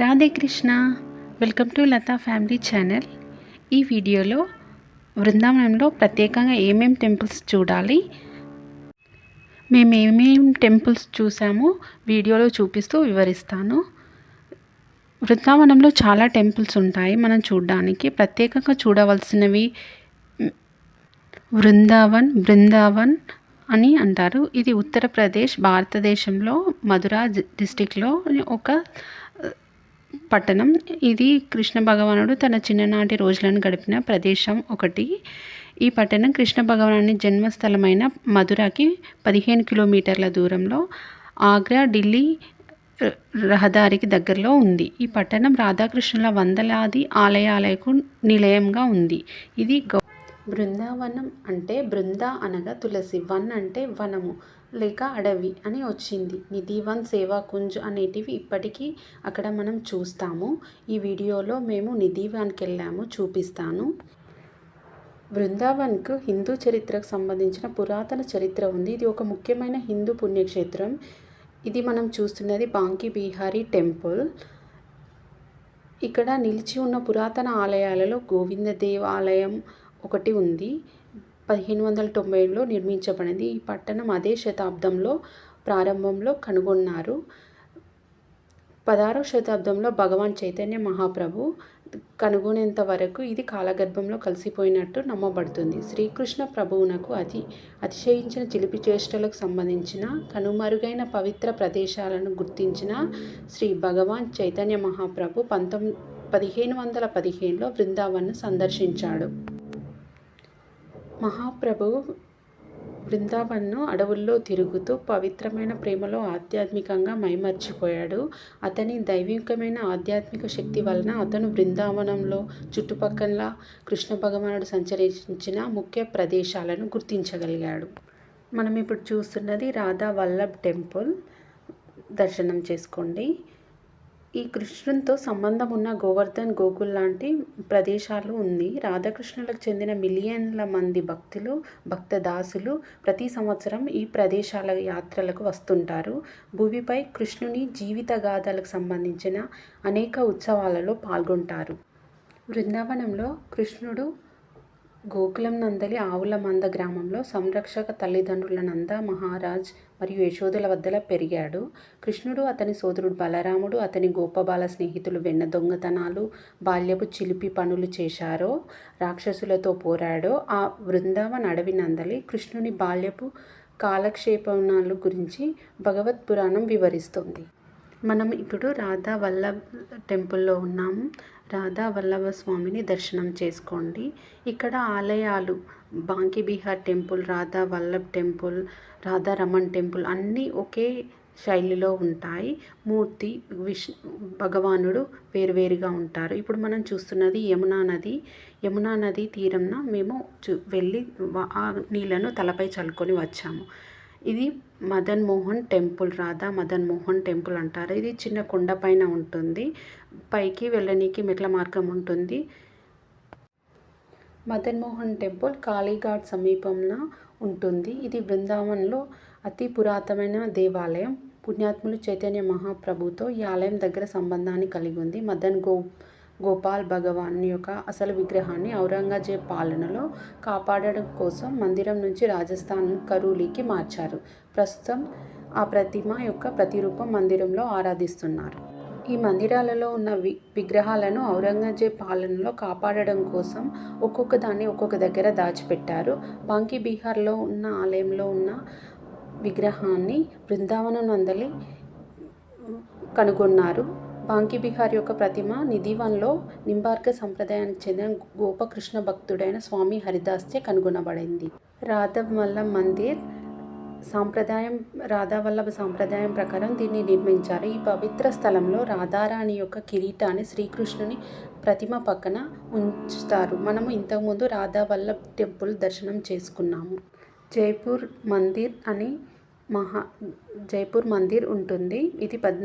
Radhe Krishna. Welcome to Latha family channel ఈ వీడియోలో బృందావనంలో ప్రత్యేకంగా ఏమేం టెంపుల్స్ చూడాలి? మేము ఏమేం టెంపుల్స్ చూసామో వీడియోలో చూపిస్తూ వివరిస్తాను. బృందావనంలో చాలా టెంపుల్స్ ఉంటాయి మనం చూడడానికి. ప్రత్యేకంగా చూడవలసినవి బృందావన్ బృందావన్ అని అంటారు. ఇది ఉత్తరప్రదేశ్ భారతదేశంలో మధురా డిస్టిక్లో ఒక పట్టణం. ఇది కృష్ణ భగవానుడు తన చిన్ననాటి రోజులను గడిపిన ప్రదేశం ఒకటి. ఈ పట్టణం కృష్ణ భగవానుని జన్మస్థలమైన మధురాకి పదిహేను కిలోమీటర్ల దూరంలో ఆగ్రా ఢిల్లీ రహదారికి దగ్గరలో ఉంది. ఈ పట్టణం రాధాకృష్ణుల వందలాది ఆలయాలకు నిలయంగా ఉంది. ఇది గౌ బృందావనం అంటే బృంద అనగా తులసి వన్ అంటే వనము. లేక అడవి అని వచ్చింది. నిధివన్ సేవా కుంజ్ అనేటివి ఇప్పటికీ అక్కడ మనం చూస్తాము. ఈ వీడియోలో మేము నిధివన్కి వెళ్ళాము చూపిస్తాను. బృందావన్కు హిందూ చరిత్రకు సంబంధించిన పురాతన చరిత్ర ఉంది. ఇది ఒక ముఖ్యమైన హిందూ పుణ్యక్షేత్రం. ఇది మనం చూస్తున్నది బాంకీ బీహారీ టెంపుల్. ఇక్కడ నిలిచి ఉన్న పురాతన ఆలయాలలో గోవింద దేవాలయం ఒకటి ఉంది. పదిహేను వందల తొంభైలో నిర్మించబడింది. ఈ పట్టణం అదే శతాబ్దంలో ప్రారంభంలో కనుగొన్నారు. పదహారవ శతాబ్దంలో భగవాన్ చైతన్య మహాప్రభు కనుగొనేంత వరకు ఇది కాలగర్భంలో కలిసిపోయినట్టు నమ్మబడుతుంది. శ్రీకృష్ణ ప్రభువునకు అతి అతిశయించిన చిలిపి చేష్టలకు సంబంధించిన కనుమరుగైన పవిత్ర ప్రదేశాలను గుర్తించిన శ్రీ భగవాన్ చైతన్య మహాప్రభు పంతొమ్మిది పదిహేను వందల పదిహేనులో బృందావన్ను సందర్శించాడు. మహాప్రభు బృందావన్ను అడవుల్లో తిరుగుతూ పవిత్రమైన ప్రేమలో ఆధ్యాత్మికంగా మైమర్చిపోయాడు. అతని దైవికమైన ఆధ్యాత్మిక శక్తి వలన అతను బృందావనంలో చుట్టుపక్కల కృష్ణ భగవానుడు సంచరించిన ముఖ్య ప్రదేశాలను గుర్తించగలిగాడు. మనం ఇప్పుడు చూస్తున్నది రాధా వల్లభ్ టెంపుల్. దర్శనం చేసుకోండి. ఈ కృష్ణునితో సంబంధం ఉన్న గోవర్ధన్ గోకుల్ లాంటి ప్రదేశాలు ఉంది. రాధాకృష్ణులకు చెందిన మిలియన్ల మంది భక్తులు భక్త దాసులు ప్రతి సంవత్సరం ఈ ప్రదేశాల యాత్రలకు వస్తుంటారు. భూమిపై కృష్ణుని జీవిత గాథలకు సంబంధించిన అనేక ఉత్సవాలలో పాల్గొంటారు. బృందావనంలో కృష్ణుడు గోకులం నందలి ఆవుల మంద గ్రామంలో సంరక్షక తల్లిదండ్రుల నంద మహారాజ్ మరియు యశోదల వద్దల పెరిగాడు. కృష్ణుడు అతని సోదరుడు బలరాముడు అతని గోపబాల స్నేహితులు వెన్న దొంగతనాలు బాల్యపు చిలిపి పనులు చేశారో రాక్షసులతో పోరాడో ఆ బృందావన అడవి నందలి కృష్ణుని బాల్యపు కాలక్షేపణాలు గురించి భగవత్ పురాణం వివరిస్తుంది. మనం ఇప్పుడు రాధా వల్లభ టెంపుల్లో ఉన్నాము. రాధా వల్లభ స్వామిని దర్శనం చేసుకోండి. ఇక్కడ ఆలయాలు Bankibihar temple Radha Vallabh temple Radharaman temple అన్నీ ఒకే శైలిలో ఉంటాయి. మూర్తి విష్ భగవానుడు వేరువేరుగా ఉంటారు. ఇప్పుడు మనం చూస్తున్నది యమునా నది. యమునా నది తీరంన మేము చూ వెళ్ళి ఆ నీళ్ళను తలపై చల్లుకొని వచ్చాము. ఇది మదన్ మోహన్ టెంపుల్ రాధా మదన్ మోహన్ టెంపుల్ అంటారు. ఇది చిన్న కొండ పైన ఉంటుంది. పైకి వెళ్ళనీకి మెట్ల మార్గం ఉంటుంది. మదన్ మోహన్ టెంపుల్ కాళీఘాట్ సమీపంలో ఉంటుంది. ఇది బృందావన్లో అతి పురాతనమైన దేవాలయం. పుణ్యాత్ములు చైతన్య మహాప్రభుతో ఈ ఆలయం దగ్గర సంబంధాన్ని కలిగి ఉంది. మదన్ గో గోపాల్ భగవాన్ యొక్క అసలు విగ్రహాన్ని ఔరంగజేబ్ పాలనలో కాపాడడం కోసం మందిరం నుంచి రాజస్థాన్ కరూలీకి మార్చారు. ప్రస్తుతం ఆ ప్రతిమ యొక్క ప్రతిరూపం మందిరంలో ఆరాధిస్తున్నారు. ఈ మందిరాలలో ఉన్న వి విగ్రహాలను ఔరంగజేబ్ పాలనలో కాపాడడం కోసం ఒక్కొక్క దాన్ని ఒక్కొక్క దగ్గర దాచిపెట్టారు. బాంకీ బీహార్లో ఉన్న ఆలయంలో ఉన్న విగ్రహాన్ని బృందావనం నందలి కనుగొన్నారు. బాంకీ బిహార్ యొక్క ప్రతిమ నిధివన్లో నింబార్క సంప్రదాయానికి చెందిన గోపకృష్ణ భక్తుడైన స్వామి హరిదాస్చే కనుగొనబడింది. రాధవల్లభ మందిర్ సాంప్రదాయం రాధావల్లభ సాంప్రదాయం ప్రకారం దీన్ని నిర్మించారు. ఈ పవిత్ర స్థలంలో రాధారాణి యొక్క కిరీటాన్ని శ్రీకృష్ణుని ప్రతిమ పక్కన ఉంచుతారు. మనము ఇంతకుముందు రాధావల్లభ్ టెంపుల్ దర్శనం చేసుకున్నాము. జైపూర్ మందిర్ అని మహా జైపూర్ మందిర్ ఉంటుంది. ఇది పద్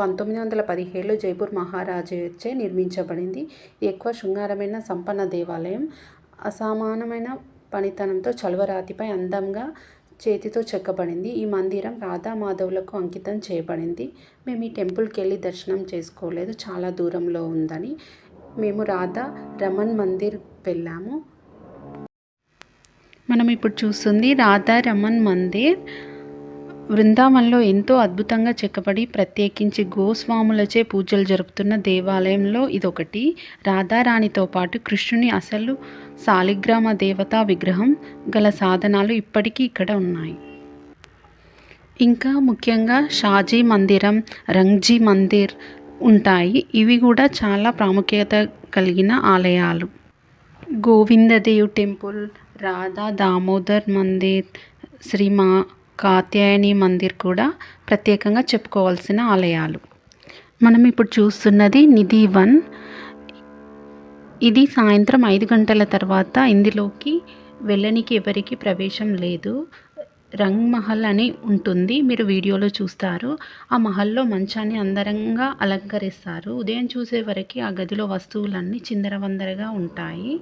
పంతొమ్మిది వందల పదిహేడులో జైపూర్ మహారాజుచే నిర్మించబడింది. ఎక్కువ శృంగారమైన సంపన్న దేవాలయం అసమానమైన పనితనంతో చలువరాతిపై అందంగా చేతితో చెక్కబడింది. ఈ మందిరం రాధా మాధవులకు అంకితం చేయబడింది. మేము ఈ టెంపుల్కి వెళ్ళి దర్శనం చేసుకోలేదు. చాలా దూరంలో ఉందని మేము రాధా రమన్ మందిర్ వెళ్ళాము. మనం ఇప్పుడు చూస్తుంది రాధా రమన్ మందిర్. బృందావనంలో ఎంతో అద్భుతంగా చెక్కబడి ప్రత్యేకించి గోస్వాములచే పూజలు జరుపుతున్న దేవాలయంలో ఇదొకటి. రాధారాణితో పాటు కృష్ణుని అసలు శాలిగ్రామ దేవతా విగ్రహం గల సాధనాలు ఇప్పటికీ ఇక్కడ ఉన్నాయి. ఇంకా ముఖ్యంగా షాజీ మందిరం రంగ్జీ మందిర్ ఉంటాయి. ఇవి కూడా చాలా ప్రాముఖ్యత కలిగిన ఆలయాలు. గోవిందదేవ్ టెంపుల్ రాధా దామోదర్ మందిర్ శ్రీ మా కాత్యాయని మందిర్ కూడా ప్రత్యేకంగా చెప్పుకోవాల్సిన ఆలయాలు. మనం ఇప్పుడు చూస్తున్నది నిధి వన్. ఇది సాయంత్రం ఐదు గంటల తర్వాత ఇందులోకి వెళ్ళనికి ఎవరికి ప్రవేశం లేదు. రంగ్ మహల్ అని ఉంటుంది. మీరు వీడియోలో చూస్తారు. ఆ మహల్లో మంచాన్ని అందరంగా అలంకరిస్తారు. ఉదయం చూసే వరకు ఆ గదిలో వస్తువులన్నీ చిందరవందరగా ఉంటాయి.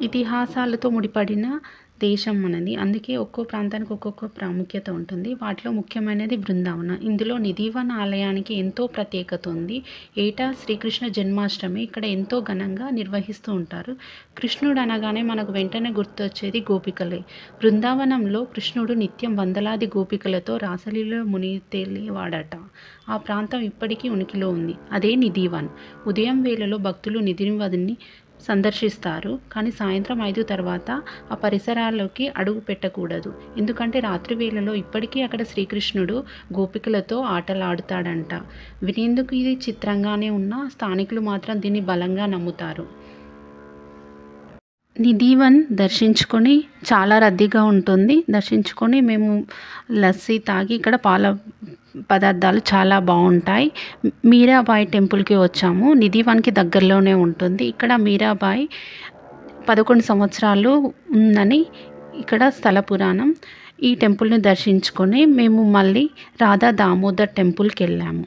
ఇతిహాసాలతో ముడిపడిన దేశం మనది అందుకే ఒక్కో ప్రాంతానికి ఒక్కొక్క ప్రాముఖ్యత ఉంటుంది. వాటిలో ముఖ్యమైనది బృందావనం. ఇందులో నిధివన ఆలయానికి ఎంతో ప్రత్యేకత ఉంది. ఏటా శ్రీకృష్ణ జన్మాష్టమి ఇక్కడ ఎంతో ఘనంగా నిర్వహిస్తూ ఉంటారు. కృష్ణుడు అనగానే మనకు వెంటనే గుర్తొచ్చేది గోపికలే. బృందావనంలో కృష్ణుడు నిత్యం వందలాది గోపికలతో రాసలీలో మునితెలివాడట ఆ ప్రాంతం ఇప్పటికీ ఉనికిలో ఉంది. అదే నిధివన్. ఉదయం వేళలో భక్తులు నిధివన్ని సందర్శిస్తారు. కానీ సాయంత్రం ఐదు తర్వాత ఆ పరిసరాల్లోకి అడుగు పెట్టకూడదు. ఎందుకంటే రాత్రి వేళలో ఇప్పటికీ అక్కడ శ్రీకృష్ణుడు గోపికలతో ఆటలాడుతాడంట. వినేందుకు ఇది చిత్రంగానే ఉన్నా స్థానికులు మాత్రం దీన్ని బలంగా నమ్ముతారు. నిధివన్ దర్శించుకొని చాలా రద్దీగా ఉంటుంది. దర్శించుకొని మేము లస్సీ తాగి ఇక్కడ పాల పదార్థాలు చాలా బాగుంటాయి. మీరాబాయి టెంపుల్కి వచ్చాము. నిధివన్కి దగ్గరలోనే ఉంటుంది. ఇక్కడ మీరాబాయి పదకొండు సంవత్సరాలు ఉందని ఇక్కడ స్థల పురాణం. ఈ టెంపుల్ని దర్శించుకొని మేము మళ్ళీ రాధా దామోదర్ టెంపుల్కి వెళ్ళాము.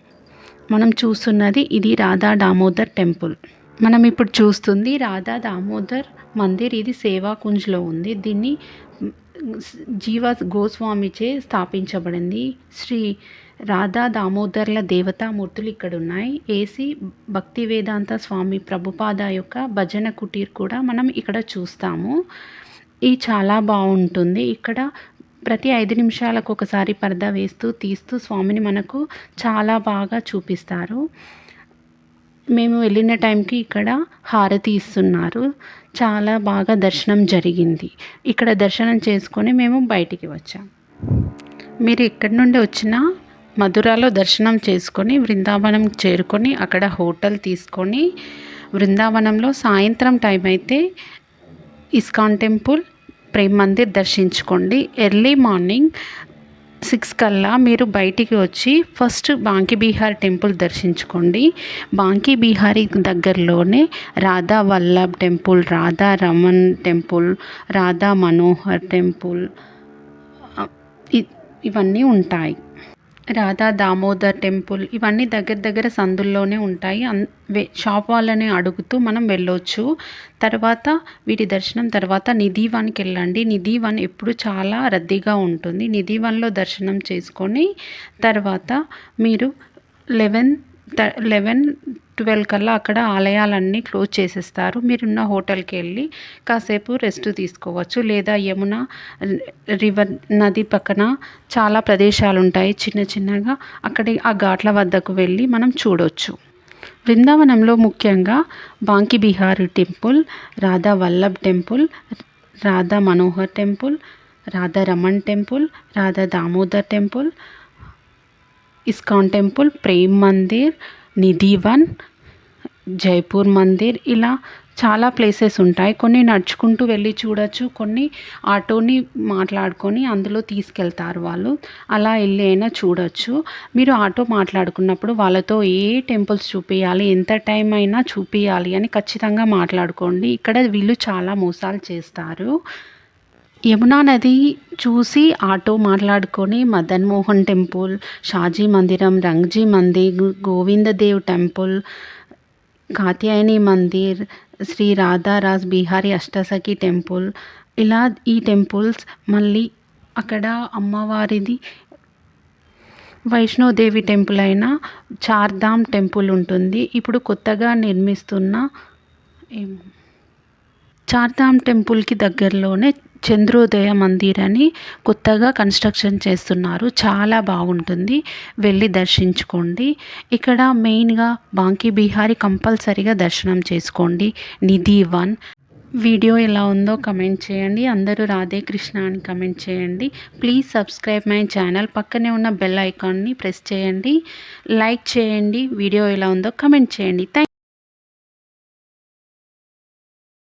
మనం చూస్తున్నది ఇది రాధా దామోదర్ టెంపుల్. మనం ఇప్పుడు చూస్తుంది రాధా దామోదర్ మందిర్. ఇది సేవాకుంజ్లో ఉంది. దీన్ని జీవ గోస్వామిచే స్థాపించబడింది. శ్రీ రాధా దామోదర్ల దేవతామూర్తులు ఇక్కడ ఉన్నాయి ఏసీ భక్తి వేదాంత స్వామి ప్రభుపాద యొక్క భజన కుటీర్ కూడా మనం ఇక్కడ చూస్తాము. ఇది చాలా బాగుంటుంది. ఇక్కడ ప్రతి ఐదు నిమిషాలకు ఒకసారి పరదా వేస్తూ తీస్తూ స్వామిని మనకు చాలా బాగా చూపిస్తారు. మేము వెళ్ళిన టైంకి ఇక్కడ హారతి ఇస్తున్నారు. చాలా బాగా దర్శనం జరిగింది. ఇక్కడ దర్శనం చేసుకొని మేము బయటికి వచ్చాం. మీరు ఎక్కడి నుండి వచ్చినా మధురాలో దర్శనం చేసుకొని బృందావనం చేరుకొని అక్కడ హోటల్ తీసుకొని బృందావనంలో సాయంత్రం టైం అయితే ఇస్కాన్ టెంపుల్ ప్రేమ్ మందిర్ దర్శించుకోండి. ఎర్లీ మార్నింగ్ సిక్స్ కల్లా మీరు బయటికి వచ్చి ఫస్ట్ బాంకీ బీహార్ టెంపుల్ దర్శించుకోండి. బాంకీ బీహారీ దగ్గరలోనే Radha Vallabh temple Radha Raman temple Radha Manohar temple ఇవన్నీ ఉంటాయి. రాధా దామోదర్ టెంపుల్ ఇవన్నీ దగ్గర దగ్గర సందుల్లోనే ఉంటాయి. అన్ వే షాప్ వాళ్ళని అడుగుతూ మనం వెళ్ళొచ్చు. తర్వాత వీటి దర్శనం తర్వాత నిధివన్కి వెళ్ళండి. నిధివన్ ఎప్పుడు చాలా రద్దీగా ఉంటుంది. నిధివన్లో దర్శనం చేసుకొని తర్వాత మీరు లెవెన్ లెవెన్ ట్వెల్వ్ కల్లా అక్కడ ఆలయాలన్నీ క్లోజ్ చేసేస్తారు. మీరున్న హోటల్కి వెళ్ళి కాసేపు రెస్ట్ తీసుకోవచ్చు. లేదా యమున రివర్ నది పక్కన చాలా ప్రదేశాలు ఉంటాయి చిన్న చిన్నగా. అక్కడి ఆ ఘాట్ల వద్దకు వెళ్ళి మనం చూడవచ్చు బృందావనంలో ముఖ్యంగా Banki Bihari temple Radha Vallabh temple Radha Manohar temple Radha Raman temple Radha Damodar temple ISKCON temple Prem Mandir Nidhivan Jaipur Mandir ఇలా చాలా ప్లేసెస్ ఉంటాయి. కొన్ని నడుచుకుంటూ వెళ్ళి చూడొచ్చు కొన్ని ఆటోని మాట్లాడుకొని అందులో తీసుకెళ్తారు వాళ్ళు. అలా వెళ్ళి అయినా చూడొచ్చు. మీరు ఆటో మాట్లాడుకున్నప్పుడు వాళ్ళతో ఏ టెంపుల్స్ చూపించాలి ఎంత టైం అయినా చూపించాలి అని ఖచ్చితంగా మాట్లాడుకోండి. ఇక్కడ వీళ్ళు చాలా మోసాలు చేస్తారు. యమునా నది చూసి ఆటో మాట్లాడుకొని మదన్ మోహన్ టెంపుల్ షాజీ మందిరం రంగ్జీ మందిర్ గోవిందదేవ్ టెంపుల్ కాత్యాయని మందిర్ శ్రీ రాధారాజ్ బీహారీ అష్టసఖి టెంపుల్. ఇలా ఈ టెంపుల్స్ మళ్ళీ అక్కడ అమ్మవారిది వైష్ణోదేవి టెంపుల్ అయిన చార్ధామ్ టెంపుల్ ఉంటుంది. ఇప్పుడు కొత్తగా నిర్మిస్తున్న చార్ధామ్ టెంపుల్కి దగ్గరలోనే చంద్రోదయ మందిర్ అని కొత్తగా కన్స్ట్రక్షన్ చేస్తున్నారు. చాలా బాగుంటుంది. వెళ్ళి దర్శించుకోండి. ఇక్కడ మెయిన్గా బాంకీ బిహారీ కంపల్సరీగా దర్శనం చేసుకోండి. నిధి వన్. వీడియో ఎలా ఉందో కమెంట్ చేయండి. అందరూ రాధే కృష్ణ అని కమెంట్ చేయండి. Please subscribe my channel. పక్కనే ఉన్న బెల్ ఐకాన్ని ప్రెస్ చేయండి. లైక్ చేయండి. వీడియో ఎలా ఉందో కమెంట్ చేయండి. థ్యాంక్